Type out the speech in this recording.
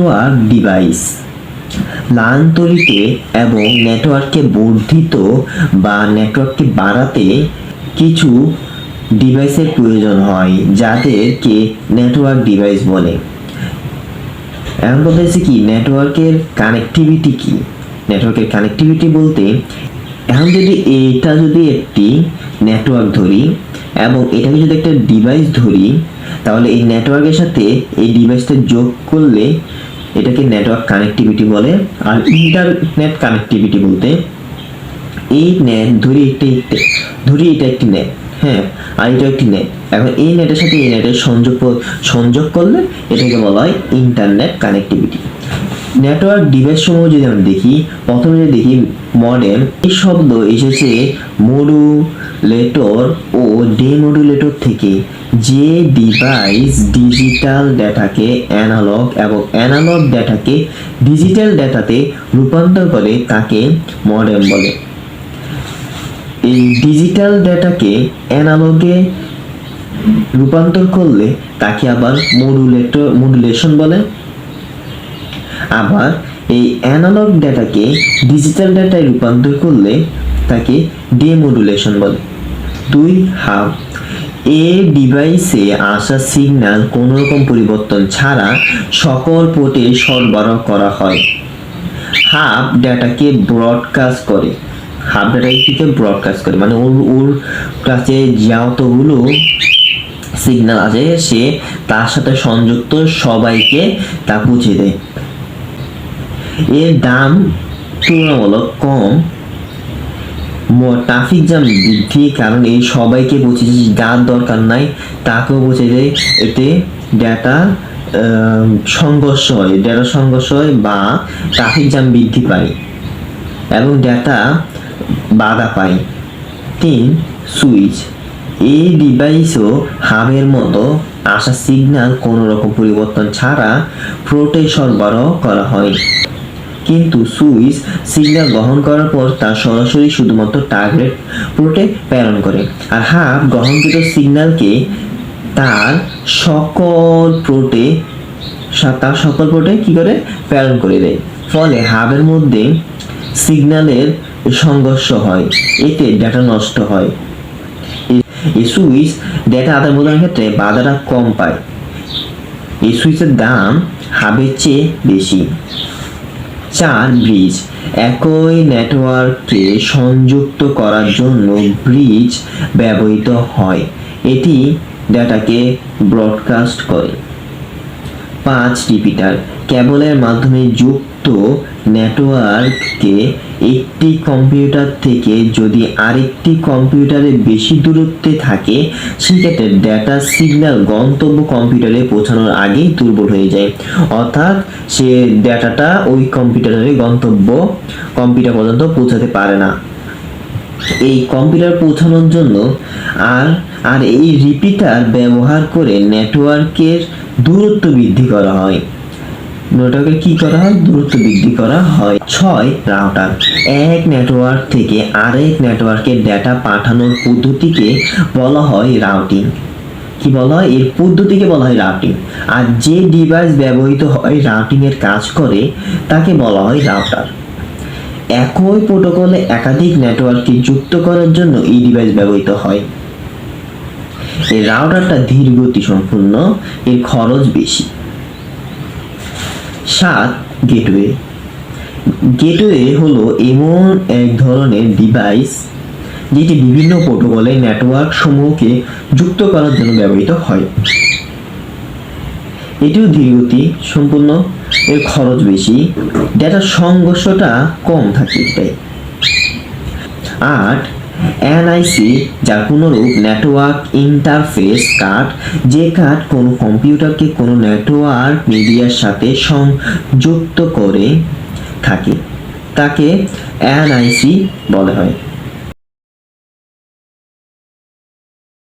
Network device. লান তৈরিতে এবং নেটওয়ার্ককে বর্ধিত বা নেটওয়ার্ককে বাড়াতে কিছু ডিভাইসের প্রয়োজন হয়, যাদেরকে নেটওয়ার্ক ডিভাইস বলে। এখন কথা হচ্ছে কি? নেটওয়ার্কের কানেক্টিভিটি কি? নেটওয়ার্কের কানেক্টিভিটি বলতে, এখন যদি এটা যদি একটি নেটওয়ার্ক ধরি এবং এটাকে যদি একটা ডিভাইস ধরি, তাহলে এই নেটওয়ার্কের সাথে এই ডিভাইসটা যোগ করলে এটাকে নেটওয়ার্ক কানেক্টিভিটি বলে। আর ইন্টারনেট কানেক্টিভিটি বলতে এই নেট ধরি একটি ধরি এটা একটি নেট হ্যাঁ আর এটা একটি নেট এখন এই নেটের সাথে এই নেটের সংযোগ সংযোগ করলে এটাকে বলা হয় ইন্টারনেট কানেক্টিভিটি নেটওয়ার্ক ডিভাইস সমূহ যদি আমরা দেখি, প্রথমে যদি দেখি মডেম এই শব্দ এসেছে মডুলেটর ও ডেমডুলেটর থেকে। যে ডিভাইস ডিজিটাল ডেটাকে অ্যানালগ এবং অ্যানালগ ডেটাকে ডিজিটাল ডেটাতে রূপান্তর করে তাকে মডেম বলে। এই ডিজিটাল ডেটাকে অ্যানালগে রূপান্তর করলে তাকে আবার মডুলেটর মডুলেশন বলে। আবার এই অ্যানালগ ডেটাকে ডিজিটাল ডেটায় রূপান্তর করলে তাকে ডেমodulation বলে। দুই হাফ, এ ডিভাইসে আসা সিগন্যাল কোনো রকম পরিবর্তন ছাড়া সকল পোর্টে সরবরাহ করা হয়। হাব ডেটাকে ব্রডকাস্ট করে। হাব ডেটাকে ব্রডকাস্ট করে মানে ওর ওর কাছে যতগুলো সিগন্যাল আছে, সে তার সাথে সংযুক্ত সবাইকে তা পৌঁছে দেয়। এর দাম তুলনামূলক কম। ট্রাফিক জ্যাম বৃদ্ধি কারণ এই সবাইকে পৌঁছে যার দরকার নাই, তাকেও পৌঁছে দেয় এতে ডেটা সংঘর্ষ হয় ডেটা সংঘর্ষ হয় বা ট্রাফিক জ্যাম বৃদ্ধি পায় এবং ডেটা বাধা পায়। তিন সুইচ এই ডিভাইসও হাবের মতো আসা সিগন্যাল কোনো রকম পরিবর্তন ছাড়া প্রোটে সরবরাহ করা হয়। কিন্তু সুইচ সিগন্যাল গ্রহণ করার পর তা সরাসরি শুধুমাত্র টার্গেট পোর্টে প্রেরণ করে। আর হাব গ্রহণকৃত সিগন্যালকে তার সকল পোর্টে তার সকল পোর্টে কি করে? প্রেরণ করে দেয়। ফলে হাবের মধ্যে সিগন্যালের সংঘর্ষ হয়, এতে ডেটা নষ্ট হয়। এই সুইচ ডেটা আদান প্রদানের ক্ষেত্রে বাধাটা কম পায়। এই সুইচের দাম হাবের চেয়ে বেশি। চার ব্রিজ। একই নেটওয়ার্ককে সংযুক্ত করার জন্য ব্রিজ ব্যবহৃত হয়। এটি ডেটাকে ব্রডকাস্ট করে। পাঁচ রিপিটার কেবলের মাধ্যমে যুক্ত নেটওয়ার্ককে একটি কম্পিউটার থেকে যদি আরেকটি কম্পিউটারে বেশি দূরত্বে থাকে, সেক্ষেত্রে ডেটা সিগন্যাল গন্তব্য কম্পিউটারে পৌঁছানোর আগেই দুর্বল হয়ে যায়। অর্থাৎ সে ডেটাটা ওই কম্পিউটারের গন্তব্য কম্পিউটার পর্যন্ত পৌঁছাতে পারে না। এই কম্পিউটার পৌঁছানোর জন্য আর আর এই রিপিটার ব্যবহার করে নেটওয়ার্কের দূরত্ব বৃদ্ধি করা হয়। নেটওয়ার্কের কি করা হয়? দূরত্ব বৃদ্ধি করা হয়। ছয় রাউটার। এক নেটওয়ার্ক থেকে আরেক নেটওয়ার্কে ডেটা পাঠানোর পদ্ধতিকে বলা হয় রাউটিং কি বলা হয়? এর পদ্ধতিকে বলা হয় রাউটিং আর যে ডিভাইস ব্যবহৃত হয় রাউটিং এর কাজ করে, তাকে বলা হয় রাউটার একই প্রোটোকলে একাধিক নেটওয়ার্ককে যুক্ত করার জন্য এই ডিভাইস ব্যবহৃত হয়। এই রাউটারটা ধীর গতি সম্পূর্ণ, এর খরচ বেশি। সাত গেটওয়ে গেটওয়ে হলো এমন এক ধরনের ডিভাইস যেটি বিভিন্ন প্রোটোকলে নেটওয়ার্ক সমূহকে যুক্ত করার জন্য ব্যবহৃত হয়। এটিও ধীরগতি সম্পূর্ণ, এর খরচ বেশি ডেটার সংঘর্ষটা কম থাকে এটাই। আট এনআইসি যার পুনরূপ নেটওয়ার্ক ইন্টারফেস কার্ড যে কার্ড কোনো কম্পিউটারকে কোনো নেটওয়ার্ক মিডিয়ার সাথে সংযুক্ত করে থাকে, তাকে এনআইসি বলা হয়।